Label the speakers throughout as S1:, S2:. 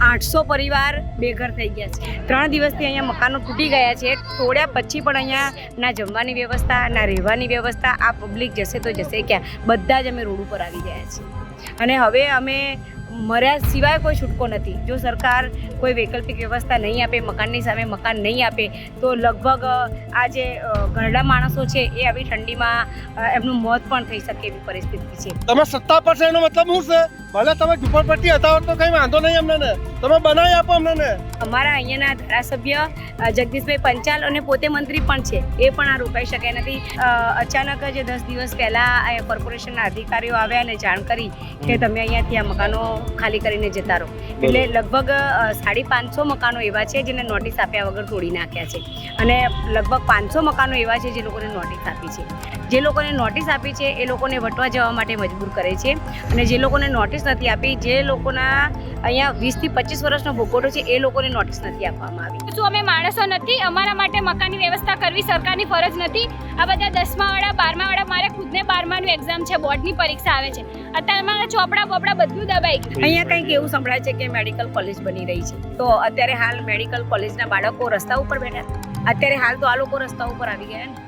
S1: આઠસો પરિવાર બેઘર થઈ ગયા છે. ત્રણ દિવસથી અહીંયા મકાનો તૂટી ગયા છે. તોડ્યા પછી પણ અહીંયા ના જમવાની વ્યવસ્થા, ના રહેવાની વ્યવસ્થા, આ પબ્લિક જશે તો જશે ક્યાં? બધા જ અમે રોડ ઉપર આવી ગયા છીએ. અને હવે અમે મર્યા સિવાય કોઈ છૂટકો નથી. જો સરકાર કોઈ વૈકલ્પિક વ્યવસ્થા નહીં આપે મકાનની સામે મકાન નહીં આપે તો લગભગ આ જે ઘરડા માણસો છે એ આવી ઠંડીમાં એમનું મોત પણ થઈ શકે એવી પરિસ્થિતિ છે.
S2: તમે સત્તા પર છે એનો મતલબ શું છે? ભલે તમે ઝુંપડપટ્ટી હતા હોત તો કઈ વાંધો નહીં અમને ને. તમે બનાવી આપો અમને ને.
S1: અમારા અહીંયાના ધારાસભ્ય જગદીશભાઈ પંચાલ અને પોતે મંત્રી પણ છે એ પણ આ રોકાઈ શકે નથી. અચાનક જ દસ દિવસ પહેલા કોર્પોરેશનના અધિકારીઓ આવ્યા અને જાણ કરી કે તમે અહીંયાથી આ મકાનો ખાલી કરીને જતા રહો. એટલે લગભગ સાડી પાંચસો મકાનો એવા છે જેને નોટિસ આપ્યા વગર તોડી નાખ્યા છે. અને લગભગ પાંચસો મકાનો એવા છે જે લોકોને નોટિસ આપી છે. જે લોકોને નોટિસ આપી છે એ લોકોને વટવા જવા માટે મજબૂર કરે છે. અને જે લોકોને નોટિસ નથી આપી જે લોકોના અહીંયા વીસથી પચીસ વર્ષનો ભોગવટો છે એ લોકોને નોટિસ નથી આપવામાં આવી.
S3: શું અમે માણસો નથી? અમારા માટે મકાનની વ્યવસ્થા કરવી સરકારની ફરજ નથી. આ બધા દસમા વાળા બારમા વાળા મારે ખુદને બારમાનું એક્ઝામ છે બોર્ડની પરીક્ષા આવે છે. અત્યારે મારા ચોપડા બોપડા બધું દબાઈ ગયું.
S1: અહીંયા કંઈક એવું સંભળાય છે કે મેડિકલ કોલેજ બની રહી છે. તો અત્યારે હાલ મેડિકલ કોલેજના બાળકો રસ્તા ઉપર બેઠા અત્યારે હાલ તો આ લોકો રસ્તા ઉપર આવી ગયા ને.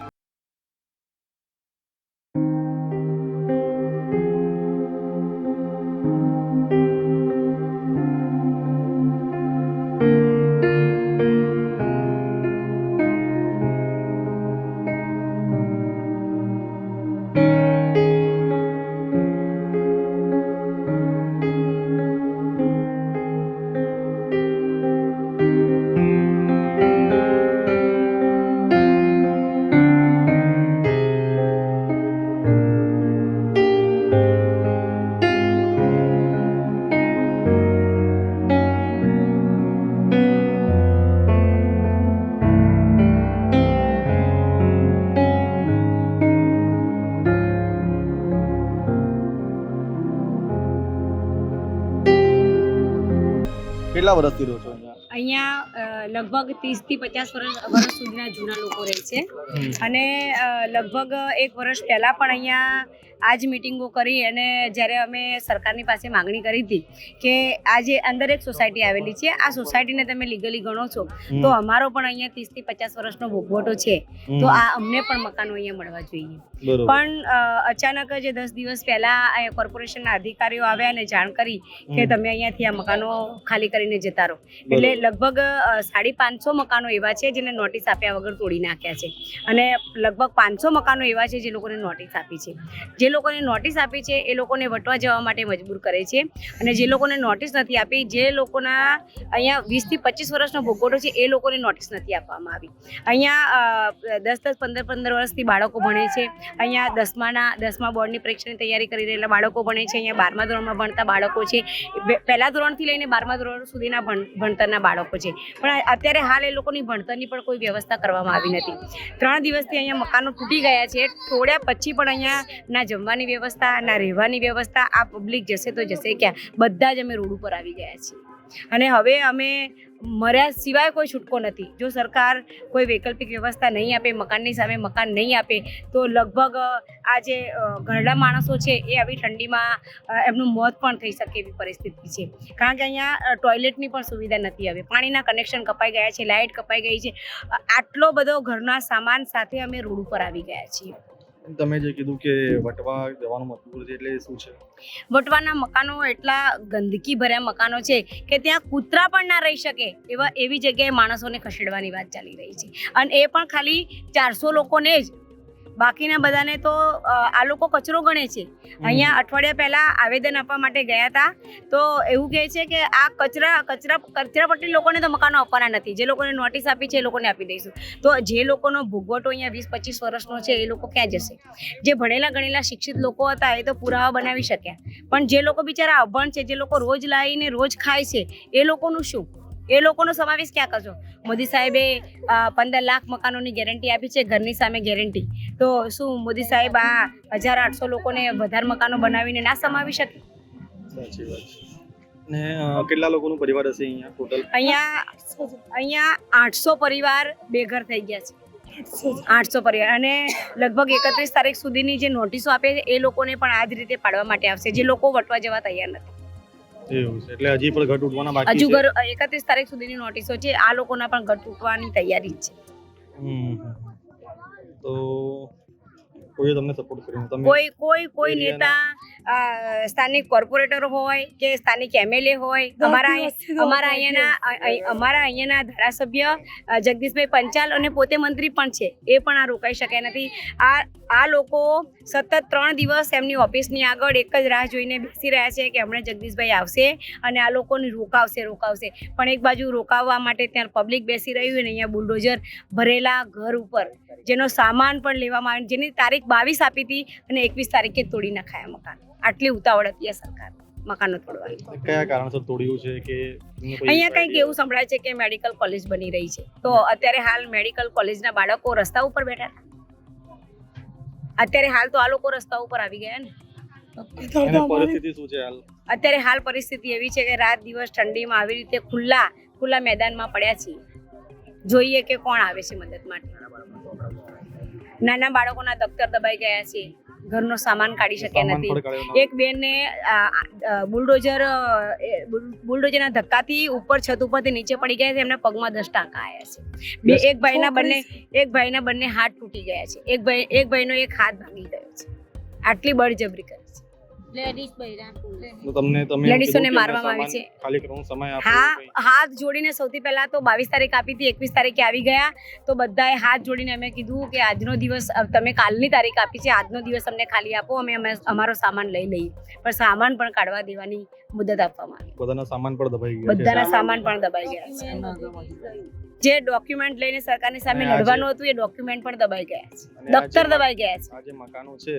S1: ત્રીસથી પચાસ વર્ષ વર્ષ સુધીના જૂના લોકો રહે છે. અને લગભગ એક વર્ષ પહેલાં પણ અહીંયા આ જ મિટિંગો કરી અને જ્યારે અમે સરકારની પાસે માગણી કરી હતી કે આ જે અંદર એક સોસાયટી આવેલી છે આ સોસાયટીને તમે લીગલી ગણો છો તો અમારો પણ અહીંયા ત્રીસથી પચાસ વર્ષનો ભોગવટો છે. તો આ અમને પણ મકાનો અહીંયા મળવા જોઈએ. પણ અચાનક જ દસ દિવસ પહેલા કોર્પોરેશનના અધિકારીઓ આવ્યા અને જાણ કરી કે તમે અહીંયાથી આ મકાનો ખાલી કરીને જતા રહો. એટલે લગભગ સાડી પાંચસો મકાનો એવા છે જેને નોટિસ આપ્યા વગર તોડી નાખ્યા છે. અને લગભગ પાંચસો મકાનો એવા છે જે લોકોને નોટિસ આપી છે. જે લોકોને નોટિસ આપી છે એ લોકોને વટવા જવા માટે મજબૂર કરે છે. અને જે લોકોને નોટિસ નથી આપી જે લોકોના અહીંયા વીસથી પચીસ વર્ષનો ભોગવટો છે એ લોકોને નોટિસ નથી આપવામાં આવી. અહીંયા દસ દસ પંદર પંદર વર્ષથી બાળકો ભણે છે. અહીંયા દસમાના, દસમા બોર્ડની પરીક્ષાની તૈયારી કરી રહેલા બાળકો ભણે છે. અહીંયા બારમા ધોરણમાં ભણતા બાળકો છે. પહેલા ધોરણથી લઈને બારમા ધોરણ સુધીના ભણ, ભણતરના બાળકો છે. પણ અત્યારે હાલ એ લોકોની ભણતરની પણ કોઈ વ્યવસ્થા કરવામાં આવી નથી. ત્રણ દિવસથી અહીંયા મકાનો તૂટી ગયા છે. તોડ્યા પછી પણ અહીંયા ના જમવાની વ્યવસ્થા, ના રહેવાની વ્યવસ્થા, આ પબ્લિક જશે તો જશે ક્યાં? બધા જ અમે રોડ ઉપર આવી ગયા છીએ. અને હવે અમે મર્યા સિવાય કોઈ છૂટકો નથી. જો સરકાર કોઈ વૈકલ્પિક વ્યવસ્થા નહીં આપે, મકાનની સામે મકાન નહીં આપે, તો લગભગ આ જે ઘરડા માણસો છે, એ આવી ઠંડીમાં એમનું મોત પણ થઈ શકે એવી પરિસ્થિતિ છે. કારણ કે અહીંયા ટોયલેટની પણ સુવિધા નથી હવે. પાણીના કનેક્શન કપાઈ ગયા છે લાઇટ કપાઈ ગઈ છે. આટલો બધો ઘરના સામાન સાથે અમે રોડ ઉપર આવી ગયા છીએ.
S4: તમે જે કીધું કે વટવા જવાનું મજબૂર છે એટલે શું છે?
S1: વટવાના મકાનો એટલા ગંદકી ભર્યા મકાનો છે કે ત્યાં કૂતરા પણ ના રહી શકે એવા એવી જગ્યાએ માણસોને ખસેડવાની વાત ચાલી રહી છે. અને એ પણ ખાલી ચારસો લોકોને જ બાકીના બધાને તો આ લોકો કચરો ગણે છે. અહીંયા અઠવાડિયા પહેલા આવેદન આપવા માટે ગયા હતા. તો એવું કહે છે કે આ કચરા કચરા કચરાપટ્ટી લોકોને તો મકાનો આપવાના નથી. જે લોકોને નોટિસ આપી છે એ લોકોને આપી દઈશું. તો જે લોકોનો ભોગવટો અહીંયા વીસ પચીસ વર્ષનો છે એ લોકો ક્યાં જશે? જે ભણેલા ગણેલા શિક્ષિત લોકો હતા એ તો પુરાવા બનાવી શક્યા. પણ જે લોકો બિચારા અભણ છે જે લોકો રોજ લાવીને રોજ ખાય છે એ લોકોનું શું? એ લોકોનો સમાવેશ ક્યાં કરશો? મોદી સાહેબે પંદર લાખ મકાનોની ગેરંટી આપી છે ઘરની સામે ગેરંટી. તો શું મોદી સાહેબ આ હજાર આઠસો લોકોને વધારે મકાનો બનાવીને ના સમાવી શકે?
S4: સાચી વાત ને કેટલા લોકોનું પરિવાર હશે અહીંયા ટોટલ
S1: અહીંયા અહીંયા આઠસો પરિવાર બેઘર થઈ ગયા છે. આઠસો પરિવાર. અને લગભગ એકત્રીસ તારીખ સુધીની જે નોટિસો આપે છે એ લોકોને પણ આ જ રીતે પાડવા માટે આવશે જે લોકો વટવા જવા તૈયાર નથી.
S4: એવું છે. એટલે હજી પણ ઘટ ઉઠવાના બાકી
S1: હજુ ઘર એકત્રીસ તારીખ સુધીની નોટિસો છે. આ લોકોના પણ ઘટ ઉઠવાની તૈયારી છે.
S4: તો કોઈ તમને સપોર્ટ કર્યો? તમે
S1: કોઈ કોઈ કોઈ નેતા સ્થાનિક કોર્પોરેટર હોય કે સ્થાનિક એમએલએ હોય અમારા અમારા અહીંયાના અમારા અહીંયાના ધારાસભ્ય જગદીશભાઈ પંચાલ અને પોતે મંત્રી પણ છે. એ પણ આ રોકાઈ શક્યા નથી. આ આ લોકો સતત ત્રણ દિવસ એમની ઓફિસની આગળ એક જ રાહ જોઈને બેસી રહ્યા છે કે હમણાં જગદીશભાઈ આવશે અને આ લોકોને રોકાવશે રોકાવશે. પણ એક બાજુ રોકાવવા માટે ત્યાં પબ્લિક બેસી રહ્યું અને અહીંયા બુલડોઝર ભરેલા ઘર ઉપર જેનો સામાન પણ લેવામાં આવે જેની તારીખ બાવીસ આપી હતી અને એકવીસ તારીખે તોડી નાખાયા મકાન. આટલી ઉતાવળ હતી આ સરકાર મકાનો તોડવાની.
S4: કયા કારણસર તોડ્યું છે કે
S1: અહીંયા કંઈક એવું સંભળાય છે કે મેડિકલ કોલેજ બની રહી છે. તો અત્યારે હાલ મેડિકલ કોલેજના બાળકો રસ્તા ઉપર બેઠા હતા. અત્યારે હાલ તો આ લોકો રસ્તા ઉપર આવી ગયા ને.
S4: પરિસ્થિતિ શું છે હાલ?
S1: અત્યારે હાલ પરિસ્થિતિ એવી છે કે રાત દિવસ ઠંડીમાં આવી રીતે ખુલ્લા ખુલ્લા મેદાનમાં પડ્યા છીએ. જોઈએ કે કોણ આવે છે મદદ માટે. નાના બાળકોના દફતર દબાઈ ગયા છે ઘરનો સામાન કાઢી શક્યા નથી. એક બેનને બુલડોઝર બુલડોઝરના ધક્કાથી ઉપર છત ઉપરથી નીચે પડી ગયા છે એમના પગમાં દસ ટાંકા આવ્યા છે. બે એક ભાઈના બંને એક ભાઈના બંને હાથ તૂટી ગયા છે. એક ભાઈ એક ભાઈનો એક હાથ ભાંગી ગયો છે. આટલી બળજબરી કરી.
S4: તમને તમે એમ
S1: લેડીઝોને મારવામાં આવી છે.
S4: ખાલી કરવાનો સમય આપો
S1: હા હાથ જોડીને સૌથી પહેલા તો બાવીસ તારીખ આપી હતી એકવીસ તારીખે આવી ગયા. તો બધાએ હાથ જોડીને અમે કીધું કે આજનો દિવસ તમે કાલની તારીખ આપી છે આજનો દિવસ અમને ખાલી આપો અમે અમે અમારો સામાન લઈ લઈએ. પણ સામાન પણ કાઢવા દેવાની મુદત આપવામાં આવી.
S4: બધાના સામાન પણ દબાઈ ગયા છે.
S1: બધાના સામાન પણ દબાઈ ગયા છે. જે ડોક્યુમેન્ટ લઈને સરકારની સામે લડવાનું હતું એ ડોક્યુમેન્ટ પણ દબાઈ ગયા છે. દફતર દબાઈ ગયા છે.
S4: આ જે મકાનો છે.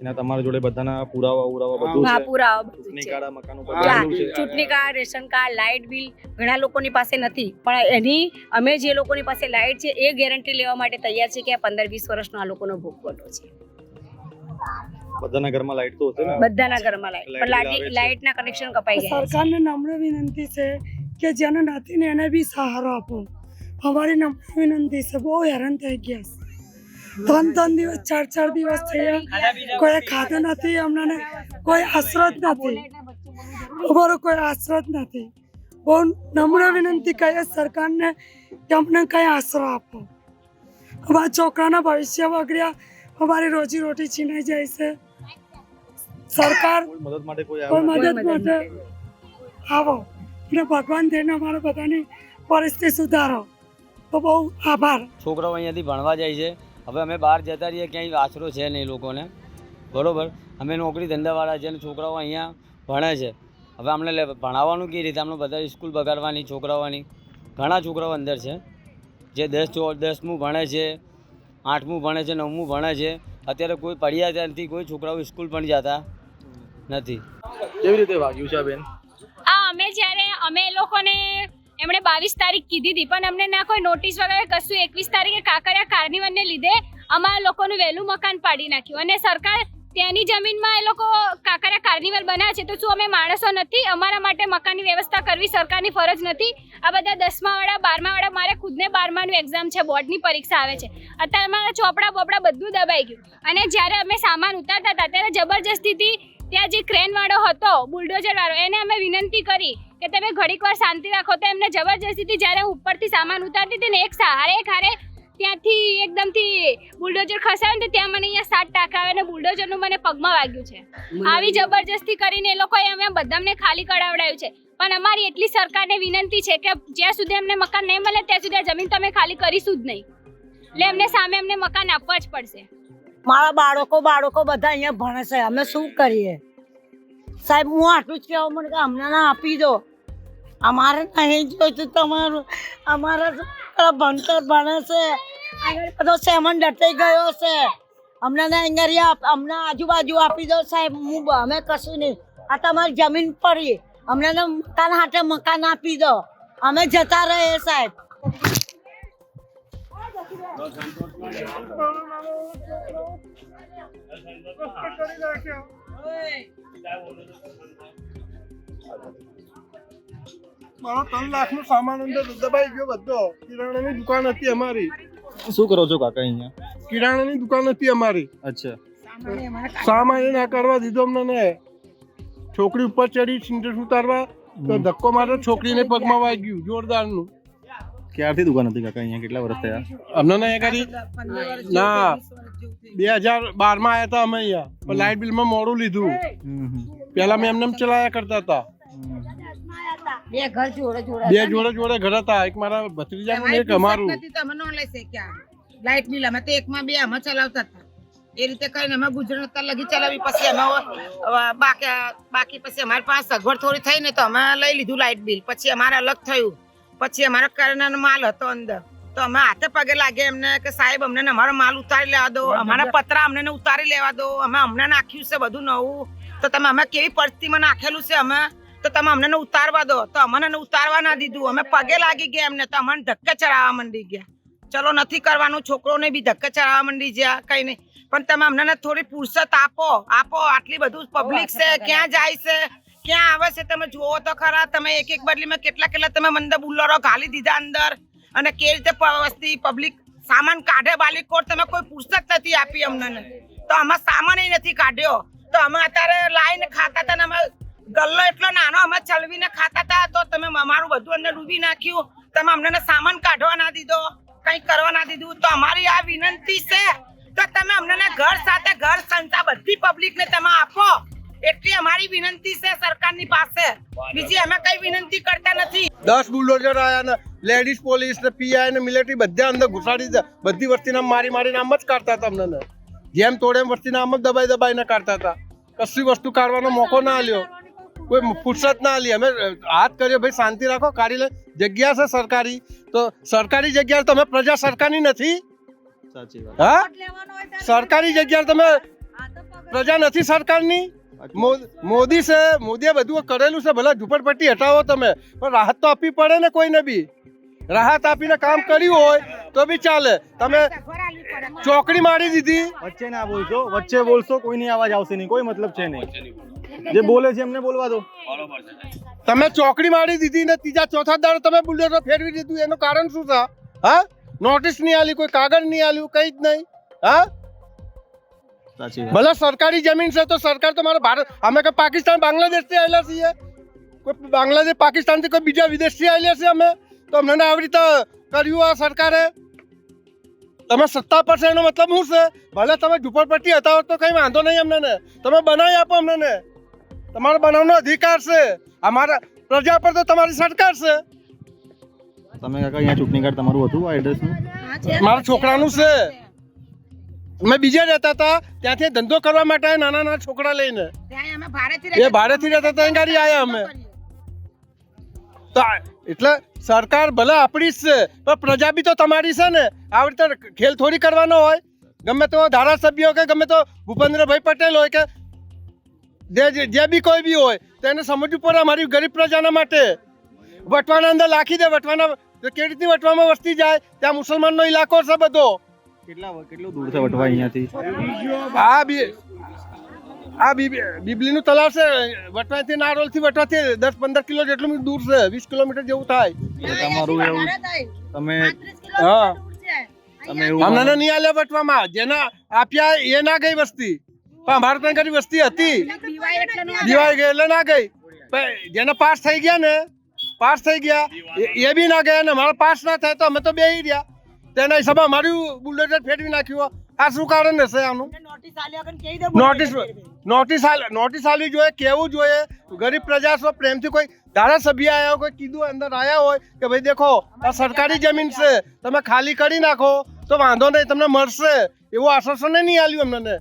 S4: એના તમારા જોડે બધાના પુરાવા ઉરાવા બધું
S1: હા
S4: છે?
S1: પૂરા બધું છે.
S4: કાર્ડ મકાનો છે.
S1: ચૂંટણી card ration card light bill ઘણા લોકોની પાસે નથી. પણ એની અમે જે લોકોની પાસે લાઇટ છે એ ગેરંટી લેવા માટે તૈયાર છે કે આ પંદર વીસ વર્ષનો આ લોકોનો ભોગવટો છે.
S4: બધાના ઘરમાં લાઈટ તો હશે ને?
S1: બધાના ઘરમાં લાઇટ. પણ
S4: લાઇટ
S1: લાઇટ. લાઇટના કનેક્શન કપાઈ ગયા
S5: સરકારને નમ્ર વિનંતી છે કે જેને નથી ને એને બી સહારો આપો. અમારી નમ્ર વિનંતી છે બહુ હેરાન થઈ ગયા છે. ત્રણ ત્રણ દિવસ ચાર ચાર દિવસ થયા. કોઈ ખાધું નથી અમને કોઈ આશરત નથી. અમારો કોઈ આશરો જ નથી. બહુ નમ્ર વિનંતી કરીએ સરકારને કે અમને કંઈ આશરો આપો. અમારા છોકરાના ભવિષ્ય વગર્યા અમારી રોજી રોટી છીનાઈ જાય છે. સરકાર
S4: મદદ માટે કોઈ
S5: કોઈ મદદ માટે આવો. અને ભગવાન થઈને અમારા બધાની પરિસ્થિતિ સુધારો. તો બહુ આભાર.
S6: છોકરાઓ અહીંયાથી ભણવા જાય છે. હવે અમે બહાર જતા રહીએ ક્યાંય આશરો છે નહીં લોકોને. બરાબર? અમે નોકરી ધંધાવાળા છે અને છોકરાઓ અહીંયા ભણે છે. હવે અમને લે ભણાવવાનું કેવી રીતે? અમને બધા સ્કૂલ બગાડવાની છોકરાઓની. ઘણા છોકરાઓ અંદર છે. જે દસ ચો દસમું ભણે છે આઠમું ભણે છે નવમું ભણે છે. અત્યારે કોઈ પડ્યા નથી કોઈ છોકરાઓ સ્કૂલ પણ જતા નથી.
S4: કેવી રીતે વાગ્યું છે બેન?
S3: આ અમે જ્યારે અમે એ લોકોને એમણે બાવીસ તારીખ કીધી હતી, પણ અમને ના કોઈ નોટિસ વગેરે કશું એકવીસ તારીખે કાંકરિયા કાર્નિવલને લીધે અમારા લોકોનું વહેલું મકાન પાડી નાખ્યું. અને સરકાર ત્યાંની જમીનમાં એ લોકો કાંકરિયા કાર્નિવલ બનાવે છે, તો શું અમે માણસો નથી? અમારા માટે મકાનની વ્યવસ્થા કરવી સરકારની ફરજ નથી? આ બધા દસમાવાળા બારમાવાળા મારે ખુદને બારમાનું એક્ઝામ છે, બોર્ડની પરીક્ષા આવે છે. અત્યારે અમારા ચોપડા બોપડા બધું દબાઈ ગયું. અને જ્યારે અમે સામાન ઉતારતા હતા, ત્યારે જબરજસ્તીથી ત્યાં જે ક્રેન વાળો હતો બુલડોઝર વાળો એને અમે વિનંતી કરી કે તમે ઘડીક વાર શાંતિ રાખો. તો એમને જબરજસ્તીથી જ્યારે હું ઉપરથી સામાન ઉતારતી હતી ને એક સારે એક હારે ત્યાંથી એકદમથી બુલડોઝર ખસાય ને ત્યાં મને અહીંયા સાત ટાંકા આવે અને બુલડોઝરનું મને પગમાં વાગ્યું છે. આવી જબરજસ્તી કરીને એ લોકોએ અમે બધાને ખાલી કરાવડાવ્યું છે. પણ અમારી એટલી સરકારને વિનંતી છે કે જ્યાં સુધી અમને મકાન નહીં મળે ત્યાં સુધી આ જમીન તમે ખાલી કરીશું જ નહીં. એટલે એમને સામે અમને મકાન આપવા જ પડશે.
S7: મારા બાળકો બાળકો બધા અહીંયા ભણે છે. અમે શું કરીએ? સાહેબ, હું આટલું જ કહેવા મને કે અમને ના આપી દો. અમારે નહીં જોઈતું તમારું, અમારા ભણતર ભણે છે. આગળ બધો સેમન ડટાઈ ગયો છે. અમને ના અહીંયા અમને આજુબાજુ આપી દો સાહેબ. હું અમે કશું નહીં. આ તમારી જમીન પડી. અમને મકાન હાટે મકાન આપી દો. અમે જતા રહીએ સાહેબ.
S2: મારો ત્રણ લાખ નો સામાન અંદર દબાઈ ગયો બધો. કિરાણાની દુકાન હતી અમારી.
S4: શું કરો છો કાકા અહીંયા?
S2: કિરાણાની દુકાન હતી અમારી.
S4: અચ્છા.
S2: સામાન ના કરવા દીધો અમને ને. છોકરી ઉપર ચડી સિન્ટર ઉતારવા તો ધક્કો મારો છોકરીને પગમાં વાગ્યું જોરદારનું.
S4: ક્યારથી દુકાન હતી કાકા? અહીંયા કેટલા વર્ષ થયા?
S2: અમને ના. અહીંયા કરી ના બે હજાર બારમાં આવ્યા હતા અમે અહીંયા. પણ લાઇટ બિલમાં મોડું લીધું. પેલા મેં એમને ચલાયા કરતા હતા
S8: બે ઘર જોડે જોડે
S2: બે જોડે જોડે ઘર હતા. એક મારા ભત્રીજાનું ને એક અમારું.
S9: લાઈટ બિલ અમે તો એકમાં બે અમે ચલાવતા હતા. એ રીતે કરીને અમે ગુજરાત અત્યાર લગી ચલાવી. પછી અમે બાકી બાકી પછી અમારી પાસે સગવડ થોડી થઈ ને તો અમે લઈ લીધું લાઈટ બિલ. પછી અમારે અલગ થયું. પછી અમારો કરિયાણાનો માલ હતો અંદર. તો અમે હાથે પગે લાગે એમને કે સાહેબ અમને અમારો માલ ઉતારી લેવા દો અમારા પતરા અમને ઉતારી લેવા દો અમે અમને નાખ્યું છે બધું નવું. તો તમે અમે કેવી પરિસ્થિતિમાં નાખેલું છે અમે? તો તમે અમને ઉતારવા દો. તો અમને ઉતારવા ના દીધું. અમે પગે લાગી ગયા એમને તો અમને ધક્કે ચડાવવા માંડી ગયા. ચલો નથી કરવાનું છોકરોને બી ધક્કે ચડાવવા માંડી ગયા કઈ નહીં. પણ તમે અમને થોડી ફુરસત આપો આપો. આટલી બધું પબ્લિક છે ક્યાં જાય છે? ક્યાં આવે છે તમે જુઓ તો ખરા, તમે એક એક બદલીમાં કેટલા કેટલા તમે મંદ બુલ્લરો ઘાલી દીધા અંદર અને કેવી રીતે વસ્તી પબ્લિક સામાન કાઢે બાલીકોટ, તમે કોઈ પુસ્તક નથી આપી અમને. તો આમાં સામાન નથી કાઢ્યો. તો અમે અત્યારે લાઈને ખાતા હતા ને અમે ગલ્લો એટલો નાનો, અમે ચલવીને ખાતા હતા, તો તમે અમારું બધું અંદર ડૂબી નાખ્યું. તમે અમને સામાન કાઢવા ના દીધો, કંઈ કરવા ના દીધું. તો અમારી આ વિનંતી છે, તો તમે અમને ઘર સાથે ઘર સંતા બધી પબ્લિક ને તમે આપો. એટલી અમારી વિનંતી છે સરકારની પાસે બીજી અમે કઈ વિનંતી કરતા નથી
S2: દસ બુલડોઝર આયા ને લેડીઝ પોલીસ ને પીઆઈ ને મિલિટરી બધા અંદર ઘુસાડી દીધા બધી વસ્તીને મારી મારીને આમ જ કાઢતા હતા અમને ને. જેમ તોડે એમ વસ્તીને આમ જ દબાઈ દબાઈને કાઢતા હતા કશી વસ્તુ કાઢવાનો મોકો ના આલ્યો કોઈ ફુરસત ના આલી અમે હાથ કર્યો ભાઈ શાંતિ રાખો કાઢી લે જગ્યા છે સરકારી તો સરકારી જગ્યા તમે પ્રજા સરકારની નથી
S4: સાચી વાત
S2: હા સરકારી જગ્યા તમે પ્રજા નથી સરકારની મો- મોદી છે મોદીએ બધું કરેલું છે ભલે ઝુંપડપટ્ટી હટાવો તમે. પણ રાહત તો આપવી પડે ને કોઈને બી. રાહત આપીને કામ કર્યું હોય તો બી ચાલે. તમે ચોકડી મારી દીધી.
S4: વચ્ચે ના બોલશો વચ્ચે બોલશો કોઈની અવાજ આવશે નહીં. કોઈ મતલબ છે નહીં. જે બોલે છે એમને બોલવા દો.
S2: તમે ચોકડી મારી દીધી ને ત્રીજા ચોથા દાડે તમે બુલડોઝર ફેરવી દીધું. એનું કારણ શું છે? હા? નોટિસ નહીં આલી કોઈ કાગળ નહીં આલ્યું કઈ જ નહીં. હા? ભલે સરકારી જમીન છે તો સરકાર તો મારો ભારત અમે કે પાકિસ્તાન બાંગ્લાદેશથી આવેલા છીએ. કોઈ બાંગ્લાદેશ પાકિસ્તાનથી કોઈ બીજા વિદેશથી આવેલા છે અમે? તો અમને આવી રીતે કર્યું આ સરકારે? તમે સત્તા પર છે એનો મતલબ શું છે? ભલે તમે ઝુંપડપટ્ટી હતા તો કઈ વાંધો નહીં અમને ને. તમે બનાવી આપો અમને ને. તમારો બનાવવાનો અધિકાર છે. અમારા પ્રજા પર તો તમારી સરકાર છે.
S4: તમે કાકા અહીંયા ચૂંટણી કાર્ડ તમારું હતું આ એડ્રેસનું
S2: મારા છોકરાનું છે. અમે બીજે રહેતા હતા ત્યાંથી ધંધો કરવા માટે નાના નાના છોકરા લઈને. એ ભાડેથી રહેતા હતા ગાડી આવ્યા અમે. તો એટલે સરકાર ભલે આપણી જ છે પણ પ્રજા બી તો તમારી છે ને. આવી રીતે ખેલ થોડી કરવાનો હોય. ગમે તો ધારાસભ્ય હોય કે ગમે તો ભૂપેન્દ્રભાઈ પટેલ હોય કે જે જે- જે બી કોઈ બી હોય તો એને સમજવું પડે અમારી ગરીબ પ્રજાના માટે. વટવાના અંદર લાખી દે વટવાના કેવી રીતની વટવામાં વસ્તી જાય? ત્યાં મુસલમાનનો ઇલાકો છે બધો.
S4: કેટલા કેટલું દૂર છે વટવા અહીંયાથી.
S2: આ બી આ બીબલીનું તલાવ છે. વટવાથી નારોલથી વટવાથી દસ પંદર કિલો જેટલું દૂર છે. વીસ કિલોમીટર જેવું થાય.
S4: તમારું એવું તમે
S2: હા.
S4: તમે એવું
S2: અમને નહીં આલ્યા વટવામાં. જેના આપ્યા એ ના ગઈ વસ્તી. પણ અમારે ત્યાં ઘણી વસ્તી હતી. દિવાળી ગઈ એટલે ના ગઈ. જેને પાસ થઈ ગયા ને પાસ થઈ ગયા એ- એ બી ના ગયા ને. અમારા પાસ ના થાય તો અમે તો બે રહ્યા. તેના હિસાબે મારું બુલડોઝર ફેરવી નાખ્યું આ શું કારણ હશે આનું?
S8: નોટિસ
S2: નોટિસ નોટિસ આલ આલવી જોઈએ કેવું જોઈએ. ગરીબ પ્રજા છો પ્રેમથી કોઈ ધારાસભ્ય આવ્યા હોય કોઈ કીધું અંદર આવ્યા હોય કે ભાઈ દેખો આ સરકારી જમીન છે તમે ખાલી કરી નાખો તો વાંધો નહીં તમને મળશે. એવું આશ્વાસન નહીં આવ્યું અમને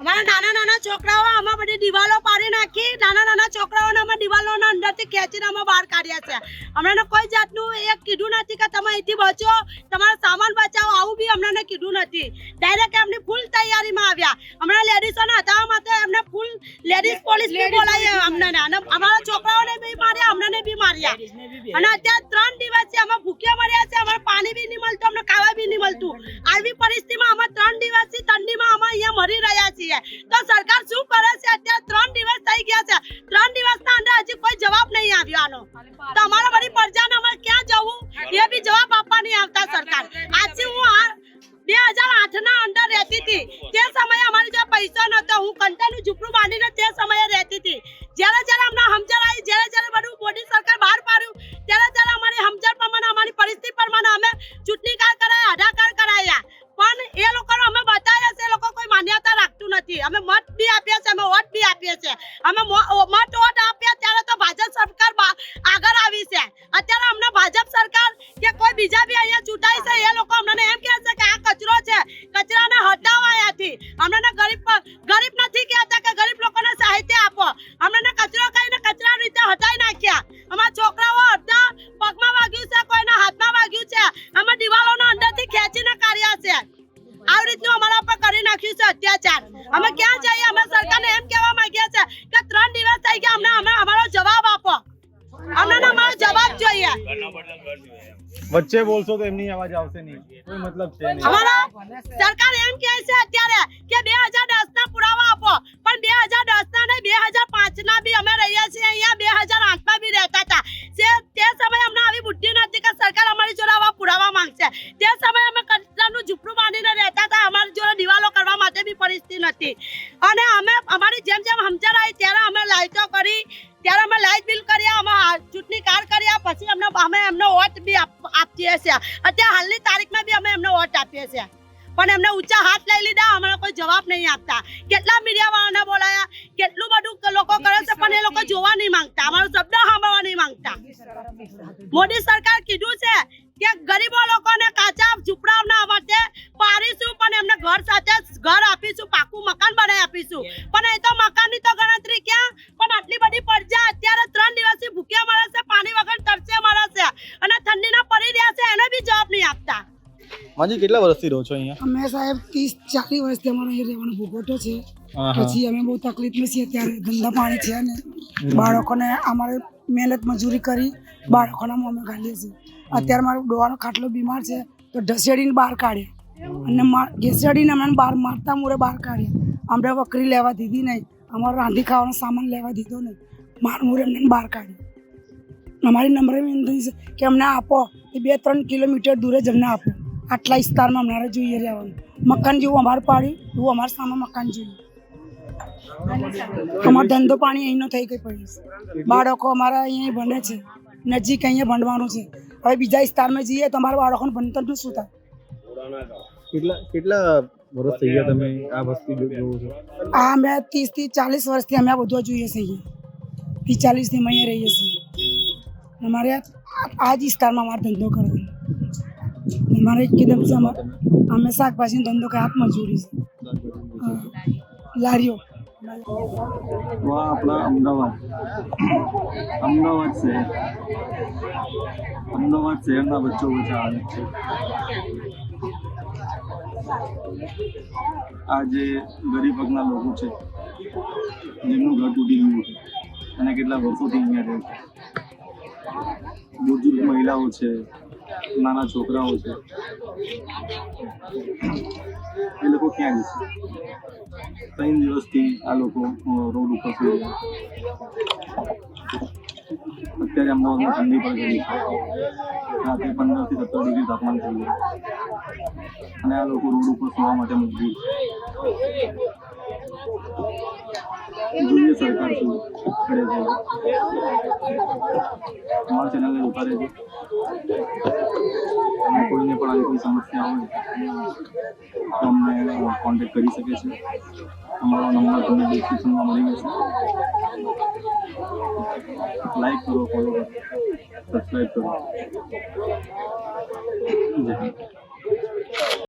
S10: અમારા નાના નાના છોકરાઓ આમાં બધી દિવાલો પાડી નાખી. નાના નાના છોકરાઓને અમે દિવાલોના અંદરથી ખેંચીને અમે બહાર કાઢ્યા છે. અમને કોઈ જાતનું એ કીધું નથી કે તમે અહીંથી બચો. તમારો સામાન બચાવો, આવું અમને કીધું નથી. ડાયરેક્ટ એમની ફૂલ તૈયારીમાં આવ્યા. હમણાં લેડીઝોને હટાવવા માટે એમને ફૂલ લેડીઝ પોલીસ બી બોલાવી અમને અને અમારા છોકરાઓને બી માર્યા અમને બી માર્યા. અને અત્યારે ત્રણ દિવસથી અમે ભૂખ્યા મળ્યા છે અમારે પાણી બી નહીં મળતું અમને ખાવા બી નહીં મળતું. આવી પરિસ્થિતિમાં અમે ત્રણ દિવસથી ઠંડીમાં અમે અહીંયા મરી રહ્યા છીએ. તો સરકાર શું કરે છે? અત્યારે ત્રણ દિવસ થઈ ગયા છે. ત્રણ દિવસના અંદર હજી કોઈ જવાબ નહીં આવ્યો આનો. તો અમારા બધી પ્રજાને અમારે ક્યાં જવું? એ બી જવાબ આપવા નહીં આવતા સરકાર. આજથી હું આ
S8: બે હજાર આઠના અંદર રહેતી હતી. તે સમયે અમારી જોડે પૈસો નતો હું કંટાનું ઝૂંપડું બાંધીને તે સમયે રહેતી હતી. જ્યારે જ્યારે અમને સમજણ આવી, જ્યારે જ્યારે બધું મોદી સરકાર બહાર પાડ્યું, ત્યારે ત્યારે અમારી સમજણ પ્રમાણે, અમારી પરિસ્થિતિ પ્રમાણે અમે ચૂંટણી કાર્ડ કરાયા આધાર કાર્ડ કરાયા. પણ એ લોકોને અમે બતાવ્યા છે, એ લોકો કોઈ માન્યતા રાખતું નથી. અમે મત બી આપીએ છીએ અમે વોટ બી આપીએ છીએ. અમે મત વોટ
S4: વચ્ચે બોલશો તો એમની અવાજ આવશે નહીં. કોઈ મતલબ છે નહીં.
S8: અમારા સરકાર એમ કહે છે અત્યારે કે બે હજાર દસ ના પુરાવા આપો, પણ બે હજાર દસ ના નહીં, બે હજાર પાંચ ના બી અમે રહ્યા છીએ. અહીંયા બે હજાર આઠમાં બી રહેતા હતા. તે તે સમયે અમને આવી બુદ્ધિ નથી કે સરકાર અમારી જોડે આવા પુરાવા માંગશે. તે સમયે અમે કચરાનું ઝૂંપડું બાંધીને રહેતા હતા. અમારી જોડે દિવાલો કરવા માટે બી પરિસ્થિતિ નથી અને અમે, અમારી જેમ જેમ સમજણ આવી, ત્યારે અમે લાઇટો કરી ત્યારે અમે લાઇટ બિલ કર્યા અમે ચૂંટણી કાર્ડ કર્યા પછી અમને, અમે એમનો વોટ બી આપીએ છીએ. અત્યારે હાલની તારીખમાં બી અમે એમનો વોટ આપીએ છીએ. પણ એમને ઊંચા હાથ લઈ લીધા, અમને કોઈ જવાબ નહીં આપતા. કેટલા મીડિયા વાળાને બોલાયા, કેટલું બધું લોકો કરે છે, પણ એ લોકો જોવા નહીં માંગતા. અમારો શબ્દ સાંભળવા નહીં માંગતા. મોદી સરકાર કીધું છે કે ગરીબો લોકોને કાચા ઝૂંપડાઓના માટે પાડીશું, પણ એમને ઘર સાથે ઘર આપીશું, પાકું મકાન બનાવી આપીશું. પણ એ તો મકાનની તો ગણતરી ક્યાં? પણ આટલી બધી
S4: માજી કેટલા વર્ષથી રહો છો અહીંયા?
S10: અમે સાહેબ ત્રીસ ચાલીસ વર્ષથી અમારો અહીં રહેવાનો ભોગવટો છે. પછી અમે બહુ તકલીફમાં છીએ અત્યારે ધંધા પાણી છે ને. બાળકોને અમારે મહેનત મજૂરી કરી બાળકોના અમે ગાલીએ છીએ. અત્યારે મારો ડોવાનો ખાટલો બીમાર છે તો ઢસેડીને બહાર કાઢ્યા અને ઘસેડીને અમને બહાર મારતા મોરે બહાર કાઢ્યા અમને વકરી લેવા દીધી નહીં અમારો રાંધી ખાવાનો સામાન લેવા દીધો નહીં. માર મોરે અમને બહાર કાઢ્યો અમારી નમ્ર વિનંતી છે કે અમને આપો એ બે ત્રણ કિલોમીટર દૂર જ અમને આપો. આટલા વિસ્તારમાં અમારે જોઈએ રહેવાનું. મકાન જેવું અમારે પાડ્યું એવું અમારે સામે મકાન જોઈએ. અમારો ધંધો પાણી અહીંનો થઈ ગઈ પડી બાળકો અમારા અહીંયા ભણે છે. નજીક અહીંયા ભણવાનું છે. હવે બીજા વિસ્તારમાં જઈએ તો અમારા બાળકોને ભણતરનું શું થાય?
S4: કેટલા કેટલા વર્ષ થઈ ગયા તમે આ વસ્તુ જોવો છો?
S10: આ અમે ત્રીસથી ચાલીસ વર્ષથી અમે આ બધું જોઈએ છીએ ત્રીસ ચાલીસથી અમે અહીંયા રહીએ છીએ. અમારે આ જ વિસ્તારમાં અમારો ધંધો કરવાનો. અમારે એકદમ છે અમારે અમે શાકભાજીનો ધંધો કે હાથમાં જોડી છે. લારીઓ.
S11: આપણા અમદાવાદ. અમદાવાદ શહેર અમદાવાદ શહેરના બચ્ચો આવે છે. આ જે ગરીબ લોકો છે, જેમનું ઘર તૂટી ગયું છે અને કેટલા વર્ષોથી અહીંયા રહે છે. બુજુર્ગ મહિલાઓ છે નાના છોકરાઓ છે. એ લોકો ક્યાં જશે? ત્રણ દિવસથી આ લોકો રોડ ઉપર થઈ ગયા અત્યારે અમદાવાદમાં ઠંડી પણ ગઈ છે. રાત્રે પંદરથી સત્તર ડિગ્રી તાપમાન થઈ ગયું. અને આ લોકો રોડ ઉપર સુવા માટે મજબૂર છે. જોઈએ સરકાર શું કરે છે. અમારા ચેનલને રહેજો. અને કોઈને પણ આવી કોઈ સમસ્યા હોય તો અમને કોન્ટેક કરી શકે છે. અમારો નંબર તમને ડિસ્ક્રિપ્શનમાં મળી જશે. લાઈક કરો ફોલો કરો સબસ્ક્રાઈબ કરો. જય